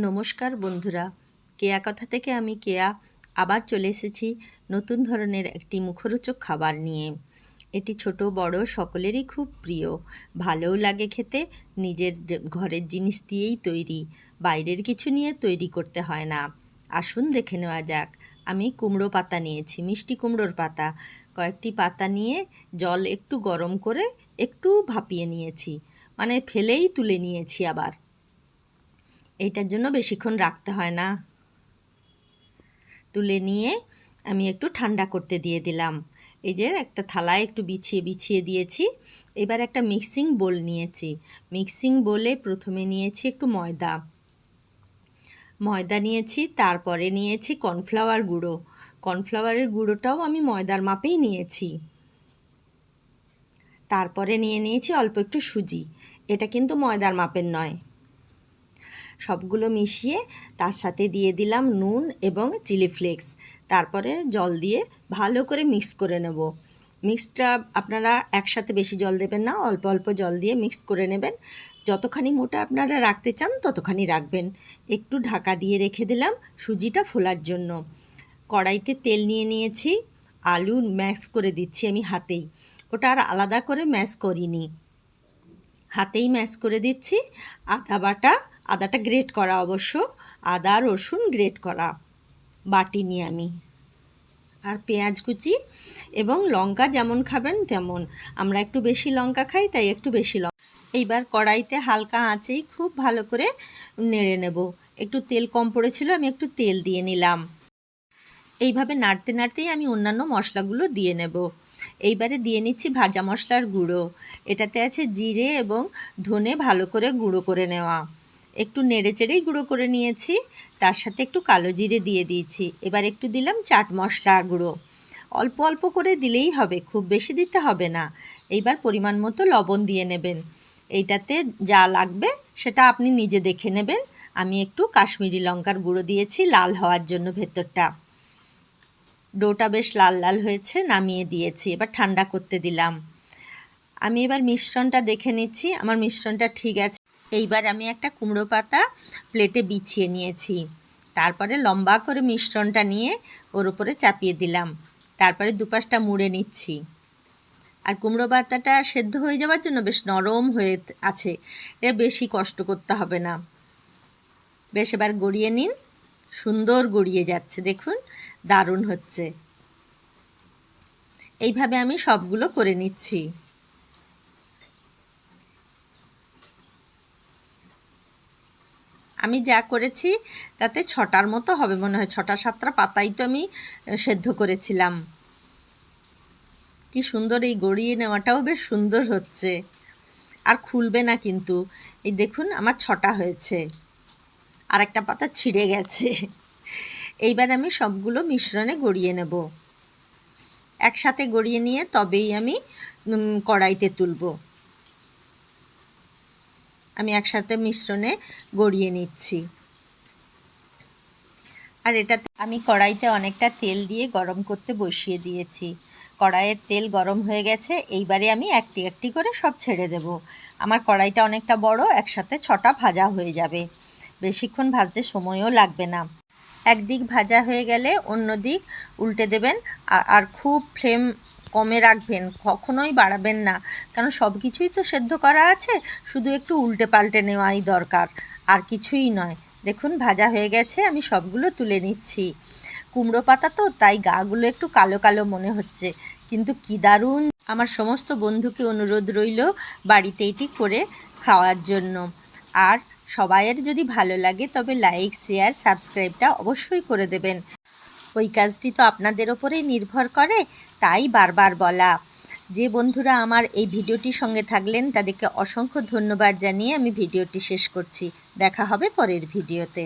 নমস্কার বন্ধুরা। কেয়া কথা থেকে আমি কেয়া আবার চলে এসেছি নতুন ধরনের একটি মুখরোচক খাবার নিয়ে। এটি ছোট, বড়, সকলেরই খুব প্রিয়। ভালোও লাগে খেতে, নিজের ঘরের জিনিস দিয়েই তৈরি। বাইরের কিছু নিয়ে তৈরি করতে হয় না। আসুন দেখে নেওয়া যাক। আমি কুমড়ো পাতা নিয়েছি, মিষ্টি কুমড়োর পাতা। কয়েকটি পাতা নিয়ে জল একটু গরম করে একটু ভাপিয়ে নিয়েছি। মানে ফেলেই তুলে নিয়েছি আবার। এইটার জন্য বেশিক্ষণ রাখতে হয় না। তুলে নিয়ে আমি একটু ঠান্ডা করতে দিয়ে দিলাম। এই যে একটা থালায় একটু বিছিয়ে বিছিয়ে দিয়েছি। এবার একটা মিক্সিং বোল নিয়েছি। মিক্সিং বোলে প্রথমে নিয়েছি একটু ময়দা। ময়দা নিয়েছি, তারপরে নিয়েছি কর্নফ্লাওয়ার গুঁড়ো। কর্নফ্লাওয়ারের গুঁড়োটাও আমি ময়দার মাপেই নিয়েছি। তারপরে নিয়ে নিয়েছি অল্প একটু সুজি। এটা কিন্তু ময়দার মাপের নয়। সবগুলো মিশিয়ে তার সাথে দিয়ে দিলাম নুন এবং চিলি ফ্লেক্স। তারপরে জল দিয়ে ভালো করে মিক্স করে নেব। মিক্সটা আপনারা একসাথে বেশি জল দেবেন না, অল্প অল্প জল দিয়ে মিক্স করে নেবেন। যতখানি মোটা আপনারা রাখতে চান ততখানি রাখবেন। একটু ঢাকা দিয়ে রেখে দিলাম সুজিটা ফোলার জন্য। কড়াইতে তেল নিয়ে নিয়েছি, আলু ম্যাশ করে দিচ্ছি আমি হাতেই। ওটা আর আলাদা করে ম্যাশ করিনি। হাতেই ম্যাশ করে দিচ্ছি। আদা বাটা আদাটা গ্রেট করা অবশ্য। আদা, রসুন গ্রেট করা। বাটি নিয়ে আমি। আর পেঁয়াজ কুচি এবং লঙ্কা যেমন খাবেন তেমন। আমরা একটু বেশি লঙ্কা খাই, তাই একটু বেশি লঙ্কা। এইবার কড়াইতে হালকা আঁচেই খুব ভালো করে নেড়ে নেব। একটু তেল কম পড়েছিল, আমি একটু তেল দিয়ে নিলাম। এইভাবে নাড়তে নাড়তেই আমি অন্যান্য মশলাগুলো দিয়ে নেব। এইবারে দিয়ে নিচ্ছি ভাজা মশলার গুঁড়ো। এটাতে আছে জিরে এবং ধনে ভালো করে গুঁড়ো করে নেওয়া। একটু নেড়ে চেড়েই গুঁড়ো করে নিয়েছি। তার সাথে একটু কালো জিরে দিয়ে দিয়েছি। এবার একটু দিলাম চাট মশলা গুঁড়ো। অল্প অল্প করে দিলেই হবে, খুব বেশি দিতে হবে না। এইবার পরিমাণ মতো লবণ দিয়ে নেবেন। এইটাতে যা লাগবে সেটা আপনি নিজে দেখে নেবেন। আমি একটু কাশ্মীরি লঙ্কার গুঁড়ো দিয়েছি, লাল হওয়ার জন্য ভেতরটা। ডোটা বেশ লাল লাল হয়েছে, নামিয়ে দিয়েছি। এবার ঠান্ডা করতে দিলাম। আমি এবার মিশ্রণটা দেখে নিচ্ছি। আমার মিশ্রণটা ঠিক আছে। এইবার আমি একটা কুমড়ো পাতা প্লেটে বিছিয়ে নিয়েছি। তারপরে লম্বা করে মিশ্রণটা নিয়ে ওর উপরে চাপিয়ে দিলাম। তারপরে দুপাশটা মুড়ে নিচ্ছি। আর কুমড়ো পাতাটা সেদ্ধ হয়ে যাওয়ার জন্য বেশ নরম হয়ে আছে। এটা বেশি কষ্ট করতে হবে না। বেশ এবার গড়িয়ে নিন। সুন্দর গড়িয়ে যাচ্ছে, দেখুন। দারুণ হচ্ছে। এইভাবে আমি সবগুলো করে নিচ্ছি। আমি যা করেছি তাতে ছটার মতো হবে মনে হয়, ছটা সাতটা পাতাই তো আমি সেদ্ধ করেছিলাম। কি সুন্দর এই গড়িয়ে নেওয়াটাও বেশ সুন্দর হচ্ছে। আর খুলবে না কিন্তু। এই দেখুন, আমার ছটা হয়েছে। আর একটা পাতা ছিঁড়ে গেছে। এইবার আমি সবগুলো মিশ্রণে গড়িয়ে নেব। একসাথে গড়িয়ে নিয়ে তবেই আমি কড়াইতে তুলব। আমি একসাথে মিশ্রণে গড়িয়ে নিচ্ছি। আর এটাতে আমি কড়াইতে অনেকটা তেল দিয়ে গরম করতে বসিয়ে দিয়েছি। কড়াইয়ের তেল গরম হয়ে গেছে, এইবারে আমি একটি একটি করে সব ছেড়ে দেব। আমার কড়াইটা অনেকটা বড়, একসাথে ছটা ভাজা হয়ে যাবে। বেশিক্ষণ ভাজতে সময়ও লাগবে না। একদিক ভাজা হয়ে গেলে অন্য দিক উল্টে দেবেন আর খুব ফ্লেম কমে রাখবেন, কখনোই বাড়াবেন না। কারণ সব কিছুই তো সেদ্ধ করা আছে, শুধু একটু উল্টে পাল্টে নেওয়াই দরকার, আর কিছুই নয়। দেখুন, ভাজা হয়ে গেছে, আমি সবগুলো তুলে নিচ্ছি। কুমড়ো পাতা তো, তাই গাগুলো একটু কালো কালো মনে হচ্ছে। কিন্তু কি দারুণ! আমার সমস্ত বন্ধুকে অনুরোধ রইল বাড়িতে এটি করে খাওয়ার জন্য। আর সবাইয়ের যদি ভালো লাগে, তবে লাইক, শেয়ার, সাবস্ক্রাইবটা অবশ্যই করে দেবেন। ওই কাজটি তো আপনাদের ওপরেই নির্ভর করে, তাই বারবার বলা। যে বন্ধুরা আমার এই ভিডিওটি সঙ্গে থাকলেন, তাদেরকে অসংখ্য ধন্যবাদ জানিয়ে আমি ভিডিওটি শেষ করছি। দেখা হবে পরের ভিডিওতে।